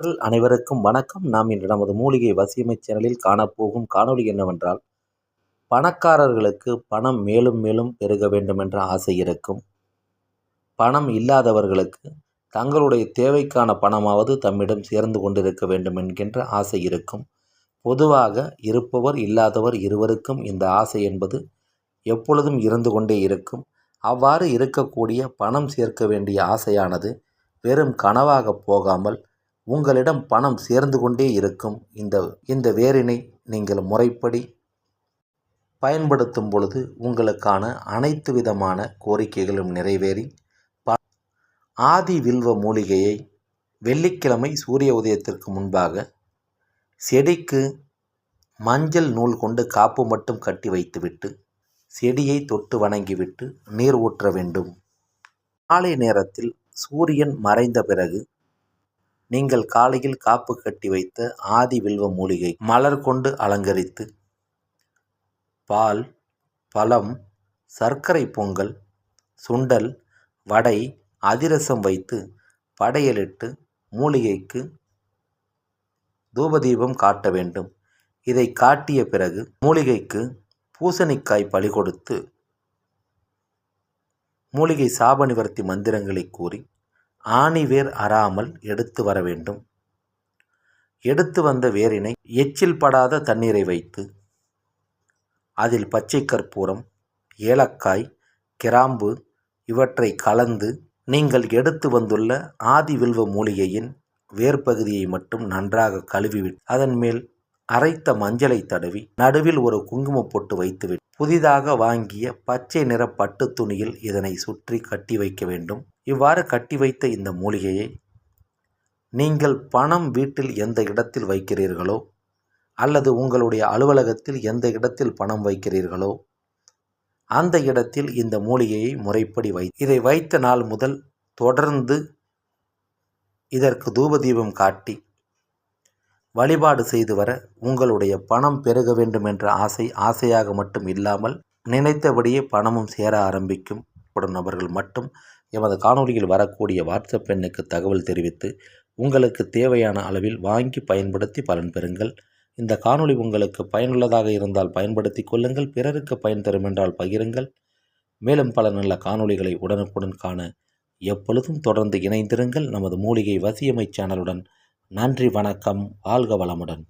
அனைவருக்கும் வணக்கம். நாம் இன்று நமது மூலிகை வசியமை சேனலில் காணப்போகும் காணொளி என்னவென்றால் பணக்காரர்களுக்கு பணம் மேலும் மேலும் பெருக வேண்டும் என்ற ஆசை இருக்கும். பணம் இல்லாதவர்களுக்கு தங்களுடைய தேவைக்கான பணமாவது தம்மிடம் சேர்ந்து கொண்டிருக்க வேண்டும் என்கின்ற ஆசை இருக்கும். பொதுவாக இருப்பவர் இல்லாதவர் இருவருக்கும் இந்த ஆசை என்பது எப்பொழுதும் இருந்து கொண்டே இருக்கும். அவ்வாறு இருக்கக்கூடிய பணம் சேர்க்க வேண்டிய ஆசையானது வெறும் கனவாக போகாமல் உங்களிடம் பணம் சேர்ந்து கொண்டே இருக்கும். இந்த இந்த வேரினை நீங்கள் முறைப்படி பயன்படுத்தும் பொழுது உங்களுக்கான அனைத்து விதமான கோரிக்கைகளும் நிறைவேறி ப ஆதி வில்வ மூலிகையை வெள்ளிக்கிழமை சூரிய உதயத்திற்கு முன்பாக செடிக்கு மஞ்சள் நூல் கொண்டு காப்பு மட்டும் கட்டி வைத்துவிட்டு செடியை தொட்டு வணங்கிவிட்டு நீர் ஊற்ற வேண்டும். காலை நேரத்தில் சூரியன் மறைந்த பிறகு நீங்கள் காலையில் காப்பு கட்டி வைத்த ஆதி வில்வ மூலிகை மலர் கொண்டு அலங்கரித்து பால் பழம் சர்க்கரை பொங்கல் சுண்டல் வடை அதிரசம் வைத்து படையலிட்டு மூலிகைக்கு தூபதீபம் காட்ட வேண்டும். இதை காட்டிய பிறகு மூலிகைக்கு பூசணிக்காய் பலி கொடுத்து மூலிகை சாப நிவர்த்தி மந்திரங்களை கூறி ஆணி வேர் அறாமல் எடுத்து வர வேண்டும். எடுத்து வந்த வேரினை எச்சில் படாத தண்ணீரை வைத்து அதில் பச்சை கற்பூரம் ஏலக்காய் கிராம்பு இவற்றை கலந்து நீங்கள் எடுத்து வந்துள்ள ஆதி வில்வ மூலிகையின் வேர்பகுதியை மட்டும் நன்றாக கழுவிவிட்டு அதன் மேல் அரைத்த மஞ்சளை தடவி நடுவில் ஒரு குங்கும பொட்டு வைத்துவிட்டு புதிதாக வாங்கிய பச்சை நிற பட்டு துணியில் இதனை சுற்றி கட்டி வைக்க வேண்டும். இவ்வாறு கட்டி வைத்த இந்த மூலிகையை நீங்கள் பணம் வீட்டில் எந்த இடத்தில் வைக்கிறீர்களோ அல்லது உங்களுடைய அலுவலகத்தில் எந்த இடத்தில் பணம் வைக்கிறீர்களோ அந்த இடத்தில் இந்த மூலிகையை முறைப்படி வை. இதை வைத்த நாள் முதல் தொடர்ந்து இதற்கு தூபதீபம் காட்டி வழிபாடு செய்து வர உங்களுடைய பணம் பெருக வேண்டும் என்ற ஆசை ஆசையாக மட்டும் இல்லாமல் நினைத்தபடியே பணமும் சேர ஆரம்பிக்கும். நபர்கள் மட்டும் எமது காணொலியில் வரக்கூடிய வாட்ஸ்அப் எண்ணுக்கு தகவல் தெரிவித்து உங்களுக்கு தேவையான அளவில் வாங்கி பயன்படுத்தி பலன் பெறுங்கள். இந்த காணொளி உங்களுக்கு பயனுள்ளதாக இருந்தால் பயன்படுத்தி கொள்ளுங்கள். பிறருக்கு பயன் தரும் என்றால் பகிருங்கள். மேலும் பல நல்ல காணொளிகளை உடனுக்குடன் காண எப்பொழுதும் தொடர்ந்து இணைந்திருங்கள். நமது மூலிகை வசியமை சேனலுடன் நன்றி வணக்கம். வாழ்க வளமுடன்.